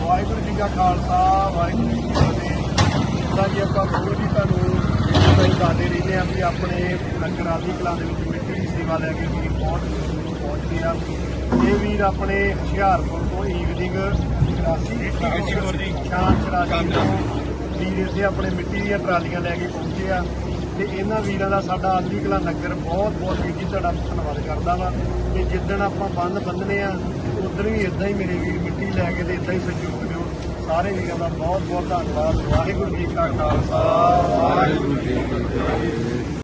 ਵਾਹਿਗੁਰੂ ਜੀ ਕਾ ਖਾਲਸਾ ਵਾਹਿਗੁਰੂ ਜੀ ਕੀ ਫਤਿਹ। ਜਿੱਦਾਂ ਕਿ ਆਪਾਂ ਰੋਜ਼ ਹੀ ਤੁਹਾਨੂੰ ਅਸੀਂ ਦੱਸਦੇ ਰਹਿੰਦੇ ਆ ਕਿ ਆਪਣੇ ਨਕਰਾਲੀ ਕਲਾਂ ਦੇ ਵਿੱਚ ਮਿੱਟੀ ਦੀ ਸੇਵਾ ਲੈ ਕੇ ਵੀਰ ਬਹੁਤ ਪਹੁੰਚਦੇ ਆ ਇਹ ਵੀਰ ਆਪਣੇ ਹੁਸ਼ਿਆਰਪੁਰ ਤੋਂ ਈਵਨਿੰਗ 84 ਸ਼ਾਮ 84 ਤੋਂ ਵੀਰ ਇੱਥੇ ਆਪਣੇ ਮਿੱਟੀ ਦੀਆਂ ਟਰਾਲੀਆਂ ਲੈ ਕੇ ਪਹੁੰਚੇ ਆ। ਤੇ ਇਹਨਾਂ ਵੀਰਾਂ ਦਾ ਸਾਡਾ ਆਦਮੀ ਕਲਾ ਨਗਰ ਬਹੁਤ ਬਹੁਤ ਵੀਰ ਜੀ ਤੁਹਾਡਾ ਧੰਨਵਾਦ ਕਰਦਾ ਵਾ ਤੇ ਜਿੱਦਣ ਆਪਾਂ ਬੰਦ ਬੰਨਨੇ ਆ, ਉਦੋਂ ਵੀ ਇਦਾਂ ਹੀ ਮੇਰੇ ਵੀਰ ਮਿੱਟੀ ਲੈ ਕੇ ਤੇ ਇਦਾਂ ਹੀ ਸਹਿਯੋਗ ਦਿਓ। ਸਾਰੇ ਵੀਰਾਂ ਦਾ ਬਹੁਤ ਬਹੁਤ ਧੰਨਵਾਦ। ਵਾਹਿਗੁਰੂ ਜੀ ਕਾ ਖਾਲਸਾ, ਵਾਹਿਗੁਰੂ ਜੀ ਕੀ ਫਤਿਹ।